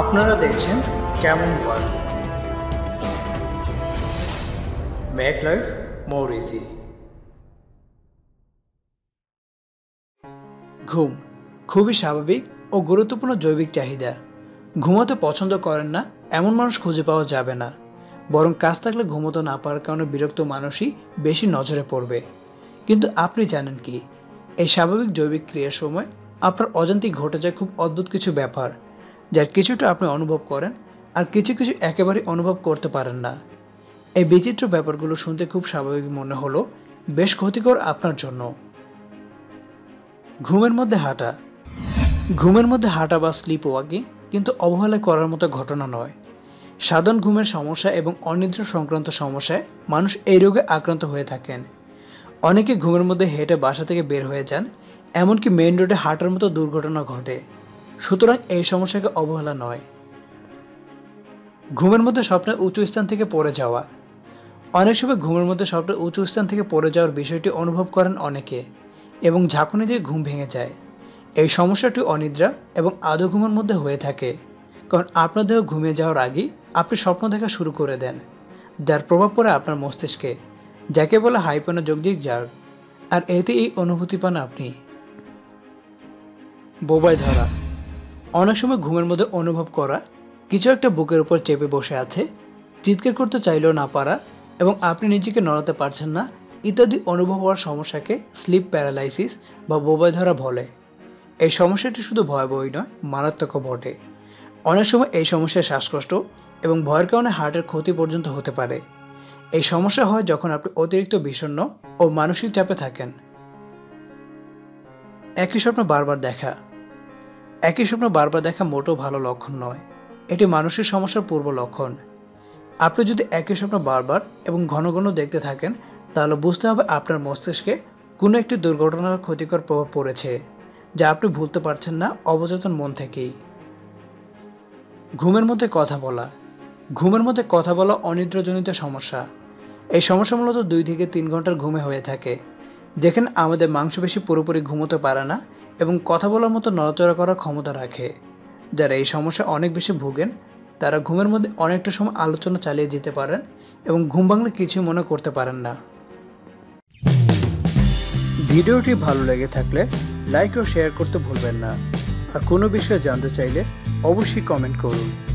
আপনারা দেখছেন কেমন world make life more easy ঘুম খুবই স্বাভাবিক ও গুরুত্বপূর্ণ জৈবিক চাহিদা। ঘুমাতে পছন্দ করেন না, এমন মানুষ খুঁজে পাওয়া যাবে না। বরং কাজ থাকলে ঘুমোতে না পারার কারণে বিরক্ত মানুষই বেশি নজরে পড়বে। কিন্তু আপনি জানেন কি, এই স্বাভাবিক জৈবিক ক্রিয়ার সময় আপনার অজান্তিক ঘটে যায় খুব অদ্ভুত কিছু ব্যাপার। যার কিছুটা আপনি অনুভব করেন আর কিছু কিছু একেবারে অনুভব করতে পারেন না। এই বিচিত্র ব্যাপারগুলো শুনতে খুব স্বাভাবিক মনে হলো, বেশ ক্ষতিকর আপনার জন্য। ঘুমের মধ্যে হাঁটা। ঘুমের মধ্যে হাঁটা বা স্লিপ ওয়াকি কিন্তু অবহেলা করার মতো ঘটনা নয়। সাধারণ ঘুমের সমস্যা এবং অনিদ্রা সংক্রান্ত সমস্যায় মানুষ এই রোগে আক্রান্ত হয়ে থাকেন। অনেকে ঘুমের মধ্যে হেঁটে বাসা থেকে বের হয়ে যান, এমনকি মেইন রোডে হাঁটার মতো দুর্ঘটনা ঘটে। সুতরাং এই সমস্যাকে অবহেলা নয়। ঘুমের মধ্যে স্বপ্নের উঁচু স্থান থেকে পড়ে যাওয়া। অনেক সময় ঘুমের মধ্যে স্বপ্নের উঁচু স্থান থেকে পড়ে যাওয়ার বিষয়টি অনুভব করেন অনেকে এবং ঝাঁকুনি দিয়ে ঘুম ভেঙে যায়। এই সমস্যাটি অনিদ্রা এবং আদৌ ঘুমের মধ্যে হয়ে থাকে। কারণ আপনার দেহ ঘুমিয়ে যাওয়ার আগেই আপনি স্বপ্ন দেখা শুরু করে দেন। যার প্রভাব পড়ে আপনার মস্তিষ্কে, যাকে বলে হাইপোনাযোগিক জার। আর এতে এই অনুভূতি পান আপনি। বোবাই ধরা। অনেক সময় ঘুমের মধ্যে অনুভব করা কিছু একটা বুকের উপর চেপে বসে আছে, চিৎকার করতে চাইলেও না পারা এবং আপনি নিজেকে নড়াতে পারছেন না, ইত্যাদি অনুভব হওয়ার সমস্যাকে স্লিপ প্যারালাইসিস বা বোবাই ধরা বলে। এই সমস্যাটি শুধু ভয়াবহই নয়, মারাত্মকও বটে। অনেক সময় এই সমস্যায় শ্বাসকষ্ট এবং ভয়ের কারণে হার্টের ক্ষতি পর্যন্ত হতে পারে। এই সমস্যা হয় যখন আপনি অতিরিক্ত বিষণ্ণ ও মানসিক চাপে থাকেন। একই স্বপ্ন বারবার দেখা একই স্বপ্ন বারবার দেখা মোটেও ভালো লক্ষণ নয়। এটি মানুষের সমস্যার পূর্ব লক্ষণ। আপনি যদি একই স্বপ্ন বারবার এবং ঘন ঘন দেখতে থাকেন, তাহলে বুঝতে হবে আপনার মস্তিষ্কে কোনো একটি দুর্ঘটনার ক্ষতিকর প্রভাব পড়েছে, যা আপনি ভুলতে পারছেন না অবচেতন মন থেকেই। ঘুমের মধ্যে কথা বলা। ঘুমের মধ্যে কথা বলা অনিদ্রাজনিত সমস্যা। এই সমস্যা মূলত দুই থেকে তিন ঘণ্টার ঘুমে হয়ে থাকে। যেখানে আমাদের মাংসপেশি পুরোপুরি ঘুমোতে পারে না এবং কথা বলার মতো নড়াচড়া করার ক্ষমতা রাখে। যারা এই সমস্যা অনেক বেশি ভোগেন, তারা ঘুমের মধ্যে অনেকটা সময় আলোচনা চালিয়ে যেতে পারেন এবং ঘুম ভাঙলে কিছু মনে করতে পারেন না। ভিডিওটি ভালো লেগে থাকলে লাইক ও শেয়ার করতে ভুলবেন না। আর কোনো বিষয়ে জানতে চাইলে অবশ্যই কমেন্ট করুন।